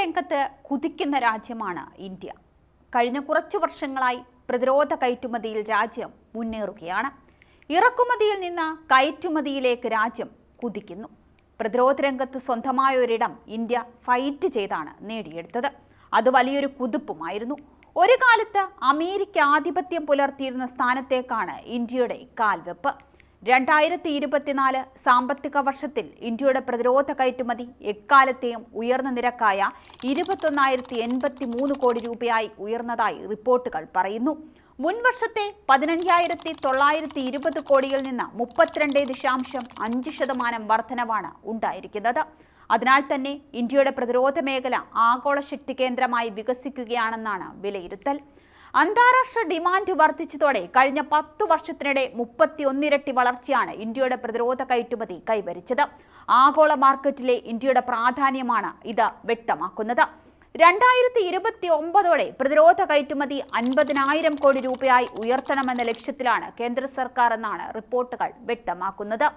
രംഗത്ത് കുതിക്കുന്ന രാജ്യമാണ് ഇന്ത്യ. കഴിഞ്ഞ കുറച്ചു വർഷങ്ങളായി പ്രതിരോധ കയറ്റുമതിയിൽ രാജ്യം മുന്നേറുകയാണ്. ഇറക്കുമതിയിൽ നിന്ന് കയറ്റുമതിയിലേക്ക് രാജ്യം കുതിക്കുന്നു. പ്രതിരോധ രംഗത്ത് സ്വന്തമായ ഒരിടം ഇന്ത്യ ഫൈറ്റ് ചെയ്താണ് നേടിയെടുത്തത്. അത് വലിയൊരു കുതിപ്പുമായിരുന്നു. ഒരു കാലത്ത് അമേരിക്ക ആധിപത്യം പുലർത്തിയിരുന്ന സ്ഥാനത്തേക്കാണ് ഇന്ത്യയുടെ കാൽവെപ്പ്. രണ്ടായിരത്തി ഇരുപത്തിനാല് സാമ്പത്തിക വർഷത്തിൽ ഇന്ത്യയുടെ പ്രതിരോധ കയറ്റുമതി എക്കാലത്തെയും ഉയർന്ന നിരക്കായ ഇരുപത്തൊന്നായിരത്തി എൺപത്തി മൂന്ന് കോടി രൂപയായി ഉയർന്നതായി റിപ്പോർട്ടുകൾ പറയുന്നു. മുൻവർഷത്തെ പതിനഞ്ചായിരത്തി തൊള്ളായിരത്തി ഇരുപത് കോടിയിൽ നിന്ന് മുപ്പത്തിരണ്ട് ദശാംശം അഞ്ച് ശതമാനം വർധനവാണ് ഉണ്ടായിരിക്കുന്നത്. അതിനാൽ തന്നെ ഇന്ത്യയുടെ പ്രതിരോധ മേഖല ആഗോള ശക്തി കേന്ദ്രമായി വികസിക്കുകയാണെന്നാണ് വിലയിരുത്തൽ. അന്താരാഷ്ട്ര ഡിമാൻഡ് വർദ്ധിച്ചതോടെ കഴിഞ്ഞ പത്തു വർഷത്തിനിടെ മുപ്പത്തിയൊന്നിരട്ടി വളർച്ചയാണ് ഇന്ത്യയുടെ പ്രതിരോധ കയറ്റുമതി കൈവരിച്ചത്. ആഗോള മാർക്കറ്റിലെ ഇന്ത്യയുടെ പ്രാധാന്യമാണ് ഇത് വ്യക്തമാക്കുന്നത്. രണ്ടായിരത്തി ഇരുപത്തി ഒമ്പതോടെ പ്രതിരോധ കയറ്റുമതി അൻപതിനായിരം കോടി രൂപയായി ഉയർത്തണമെന്ന ലക്ഷ്യത്തിലാണ് കേന്ദ്ര സർക്കാർ എന്നാണ് റിപ്പോർട്ടുകൾ വ്യക്തമാക്കുന്നത്.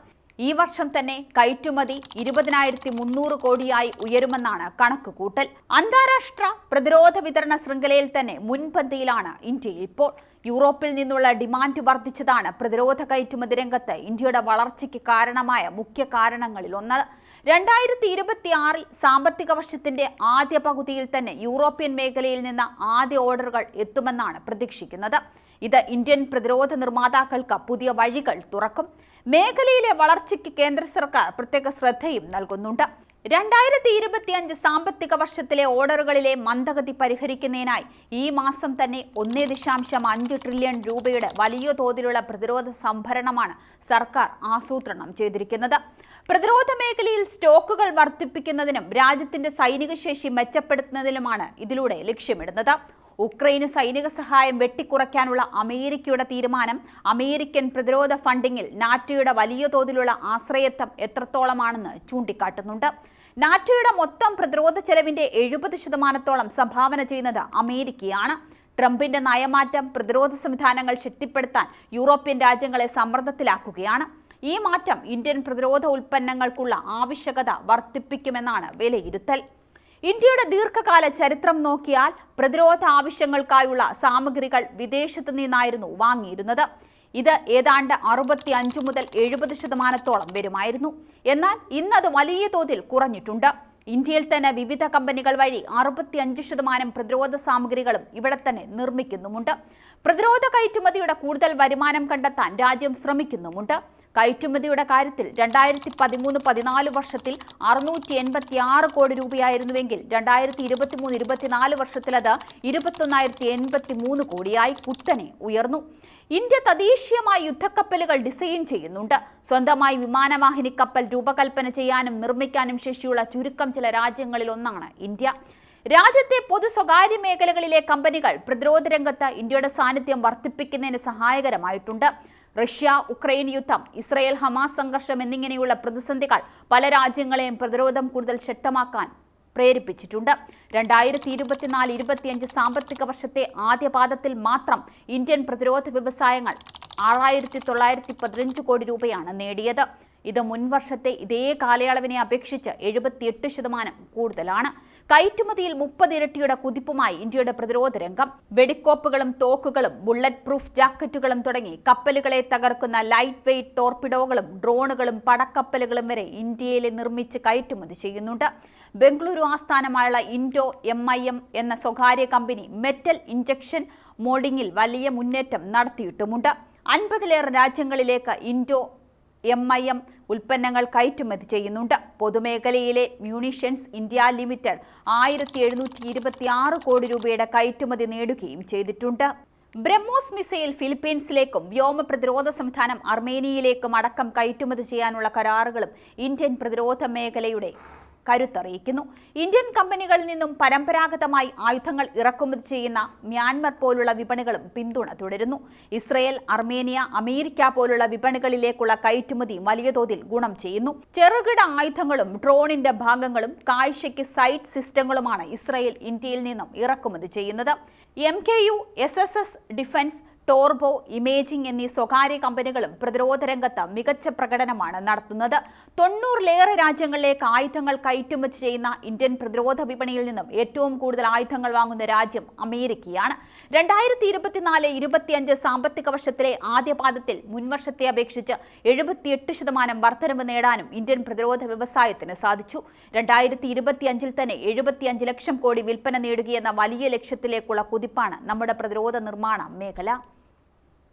ഈ വർഷം തന്നെ കയറ്റുമതി ഇരുപതിനായിരത്തി മുന്നൂറ് കോടിയായി ഉയരുമെന്നാണ് കണക്കുകൂട്ടൽ. അന്താരാഷ്ട്ര പ്രതിരോധ വിതരണ ശൃംഖലയിൽ തന്നെ മുൻപന്തിയിലാണ് ഇന്ത്യ ഇപ്പോൾ. യൂറോപ്പിൽ നിന്നുള്ള ഡിമാൻഡ് വർദ്ധിച്ചതാണ്. പ്രതിരോധ കയറ്റുമതി രംഗത്ത് ഇന്ത്യയുടെ വളർച്ചയ്ക്ക് കാരണമായ മുഖ്യ കാരണങ്ങളിൽ ഒന്ന്. രണ്ടായിരത്തി ഇരുപത്തി ആറിൽ സാമ്പത്തിക വർഷത്തിന്റെ ആദ്യ പകുതിയിൽ തന്നെ യൂറോപ്യൻ മേഖലയിൽ നിന്ന് ആദ്യ ഓർഡറുകൾ എത്തുമെന്നാണ് പ്രതീക്ഷിക്കുന്നത്. ഇത് ഇന്ത്യൻ പ്രതിരോധ നിർമ്മാതാക്കൾക്ക് പുതിയ വഴികൾ തുറക്കും. മേഖലയിലെ വളർച്ചയ്ക്ക് കേന്ദ്ര സർക്കാർ പ്രത്യേക ശ്രദ്ധയും നൽകുന്നുണ്ട്. രണ്ടായിരത്തി ഇരുപത്തിയഞ്ച് സാമ്പത്തിക വർഷത്തിലെ ഓർഡറുകളിലെ മന്ദഗതി പരിഹരിക്കുന്നതിനായി ഈ മാസം തന്നെ ഒന്നേ ദശാംശം അഞ്ച് ട്രില്യൺ രൂപയുടെ വലിയ തോതിലുള്ള പ്രതിരോധ സംഭരണമാണ് സർക്കാർ ആസൂത്രണം ചെയ്തിരിക്കുന്നത്. പ്രതിരോധ മേഖലയിൽ സ്റ്റോക്കുകൾ വർദ്ധിപ്പിക്കുന്നതിനും രാജ്യത്തിന്റെ സൈനിക ശേഷി മെച്ചപ്പെടുത്തുന്നതിലുമാണ് ഇതിലൂടെ ലക്ഷ്യമിടുന്നത്. ഉക്രൈന് സൈനിക സഹായം വെട്ടിക്കുറയ്ക്കാനുള്ള അമേരിക്കയുടെ തീരുമാനം അമേരിക്കൻ പ്രതിരോധ ഫണ്ടിങ്ങിൽ നാറ്റോയുടെ വലിയ തോതിലുള്ള ആശ്രയത്വം എത്രത്തോളമാണെന്ന് ചൂണ്ടിക്കാട്ടുന്നുണ്ട്. നാറ്റോയുടെ മൊത്തം പ്രതിരോധ ചെലവിന്റെ എഴുപത് ശതമാനത്തോളം സംഭാവന ചെയ്യുന്നത് അമേരിക്കയാണ്. ട്രംപിന്റെ നയമാറ്റം പ്രതിരോധ സംവിധാനങ്ങൾ ശക്തിപ്പെടുത്താൻ യൂറോപ്യൻ രാജ്യങ്ങളെ സമ്മർദ്ദത്തിലാക്കുകയാണ്. ഈ മാറ്റം ഇന്ത്യൻ പ്രതിരോധ ഉൽപ്പന്നങ്ങൾക്കുള്ള ആവശ്യകത വർദ്ധിപ്പിക്കുമെന്നാണ് വിലയിരുത്തൽ. ഇന്ത്യയുടെ ദീർഘകാല ചരിത്രം നോക്കിയാൽ പ്രതിരോധ ആവശ്യങ്ങൾക്കായുള്ള സാമഗ്രികൾ വിദേശത്തു നിന്നായിരുന്നു വാങ്ങിയിരുന്നത്. ഇത് ഏതാണ്ട് അറുപത്തി അഞ്ച് മുതൽ എഴുപത് ശതമാനത്തോളം വരുമായിരുന്നു. എന്നാൽ ഇന്നത് വലിയ തോതിൽ കുറഞ്ഞിട്ടുണ്ട്. ഇന്ത്യയിൽ തന്നെ വിവിധ കമ്പനികൾ വഴി അറുപത്തി അഞ്ച് ശതമാനം പ്രതിരോധ സാമഗ്രികളും ഇവിടെ തന്നെ നിർമ്മിക്കുന്നുമുണ്ട്. പ്രതിരോധ കയറ്റുമതിയുടെ കൂടുതൽ വരുമാനം കണ്ടെത്താൻ രാജ്യം ശ്രമിക്കുന്നുമുണ്ട്. കയറ്റുമതിയുടെ കാര്യത്തിൽ രണ്ടായിരത്തി പതിമൂന്ന് പതിനാല് വർഷത്തിൽ അറുന്നൂറ്റി എൺപത്തി ആറ് കോടി രൂപയായിരുന്നുവെങ്കിൽ രണ്ടായിരത്തി ഇരുപത്തി മൂന്ന് ഇരുപത്തിനാല് വർഷത്തിൽ അത് ഇരുപത്തൊന്നായിരത്തി എൺപത്തി മൂന്ന് കോടിയായി കുത്തനെ ഉയർന്നു. ഇന്ത്യ തദ്ദേശീയമായി യുദ്ധക്കപ്പലുകൾ ഡിസൈൻ ചെയ്യുന്നുണ്ട്. സ്വന്തമായി വിമാനവാഹിനി കപ്പൽ രൂപകൽപ്പന ചെയ്യാനും നിർമ്മിക്കാനും ശേഷിയുള്ള ചുരുക്കം ചില രാജ്യങ്ങളിൽ ഒന്നാണ് ഇന്ത്യ. രാജ്യത്തെ പൊതു സ്വകാര്യ മേഖലകളിലെ കമ്പനികൾ പ്രതിരോധ രംഗത്ത് ഇന്ത്യയുടെ സാന്നിധ്യം വർദ്ധിപ്പിക്കുന്നതിന് സഹായകരമായിട്ടുണ്ട്. റഷ്യ ഉക്രൈൻ യുദ്ധം ഇസ്രയേൽ ഹമാസ് സംഘർഷം എന്നിങ്ങനെയുള്ള പ്രതിസന്ധികൾ പല രാജ്യങ്ങളെയും പ്രതിരോധം കൂടുതൽ ശക്തമാക്കാൻ പ്രേരിപ്പിച്ചിട്ടുണ്ട്. രണ്ടായിരത്തി ഇരുപത്തിനാല് ഇരുപത്തിയഞ്ച് സാമ്പത്തിക വർഷത്തെ ആദ്യ പാദത്തിൽ മാത്രം ഇന്ത്യൻ പ്രതിരോധ വ്യവസായങ്ങൾ ആറായിരത്തി തൊള്ളായിരത്തി പതിനഞ്ച് കോടി രൂപയാണ് നേടിയത്. ഇത് മുൻവർഷത്തെ ഇതേ കാലയളവിനെ അപേക്ഷിച്ച് എഴുപത്തിയെട്ട് ശതമാനം കൂടുതലാണ്. കയറ്റുമതിയിൽ മുപ്പതിരട്ടിയുടെ കുതിപ്പുമായി ഇന്ത്യയുടെ പ്രതിരോധ രംഗം. വെടിക്കോപ്പുകളും തോക്കുകളും ബുള്ളറ്റ് പ്രൂഫ് ജാക്കറ്റുകളും തുടങ്ങി കപ്പലുകളെ തകർക്കുന്ന ലൈറ്റ് വെയ്റ്റ് ടോർപിഡോകളും ഡ്രോണുകളും പടക്കപ്പലുകളും വരെ ഇന്ത്യയിലെ നിർമ്മിച്ച് കയറ്റുമതി ചെയ്യുന്നുണ്ട്. ബംഗളൂരു ആസ്ഥാനമായുള്ള ഇൻഡോ എം ഐ എം എന്ന സ്വകാര്യ കമ്പനി മെറ്റൽ ഇഞ്ചക്ഷൻ മോഡിങ്ങിൽ വലിയ മുന്നേറ്റം നടത്തിയിട്ടുമുണ്ട്. അൻപതിലേറെ രാജ്യങ്ങളിലേക്ക് ഇൻഡോ എം ഐ എം ഉൽപ്പന്നങ്ങൾ കയറ്റുമതി ചെയ്യുന്നുണ്ട്. പൊതുമേഖലയിലെ മ്യൂണിഷ്യൻസ് ഇന്ത്യ ലിമിറ്റഡ് ആയിരത്തി എഴുന്നൂറ്റി ഇരുപത്തി ആറ് കോടി രൂപയുടെ കയറ്റുമതി നേടുകയും ചെയ്തിട്ടുണ്ട്. ബ്രഹ്മോസ് മിസൈൽ ഫിലിപ്പീൻസിലേക്കും വ്യോമ പ്രതിരോധ സംവിധാനം അർമേനിയയിലേക്കും അടക്കം കയറ്റുമതി ചെയ്യാനുള്ള കരാറുകളും ഇന്ത്യൻ പ്രതിരോധ മേഖലയുടെ കരുത്തറിയിക്കുന്നു. ഇന്ത്യൻ കമ്പനികളിൽ നിന്നും പരമ്പരാഗതമായി ആയുധങ്ങൾ ഇറക്കുമതി ചെയ്യുന്ന മ്യാൻമർ പോലുള്ള വിപണികളും പിന്തുണ തുടരുന്നു. ഇസ്രയേൽ അർമേനിയ അമേരിക്ക പോലുള്ള വിപണികളിലേക്കുള്ള കയറ്റുമതി വലിയ തോതിൽ ഗുണം ചെയ്യുന്നു. ചെറുകിട ആയുധങ്ങളും ഡ്രോണിന്റെ ഭാഗങ്ങളും കാഴ്ചയ്ക്ക് സൈറ്റ് സിസ്റ്റങ്ങളുമാണ് ഇസ്രയേൽ ഇന്ത്യയിൽ നിന്നും ഇറക്കുമതി ചെയ്യുന്നത്. M K U S S S Defence Tonbo Imaging എന്നീ സ്വകാര്യ കമ്പനികളും പ്രതിരോധ രംഗത്ത് മികച്ച പ്രകടനമാണ് നടത്തുന്നത്. തൊണ്ണൂറിലേറെ രാജ്യങ്ങളിലേക്ക് ആയുധങ്ങൾ കയറ്റുമതി ചെയ്യുന്ന ഇന്ത്യൻ പ്രതിരോധ വിപണിയിൽ നിന്നും ഏറ്റവും കൂടുതൽ ആയുധങ്ങൾ വാങ്ങുന്ന രാജ്യം അമേരിക്കയാണ്. രണ്ടായിരത്തി ഇരുപത്തിനാല് ഇരുപത്തിയഞ്ച് സാമ്പത്തിക വർഷത്തിലെ ആദ്യ പാദത്തിൽ മുൻവർഷത്തെ അപേക്ഷിച്ച് എഴുപത്തിയെട്ട് ശതമാനം വർധനവ് നേടാനും ഇന്ത്യൻ പ്രതിരോധ വ്യവസായത്തിന് സാധിച്ചു. രണ്ടായിരത്തി ഇരുപത്തിയഞ്ചിൽ തന്നെ എഴുപത്തിയഞ്ച് ലക്ഷം കോടി വിൽപ്പന നേടുകയെന്ന വലിയ ലക്ഷ്യത്തിലേക്കുള്ള കുതിപ്പാണ് നമ്മുടെ പ്രതിരോധ നിർമ്മാണ മേഖല.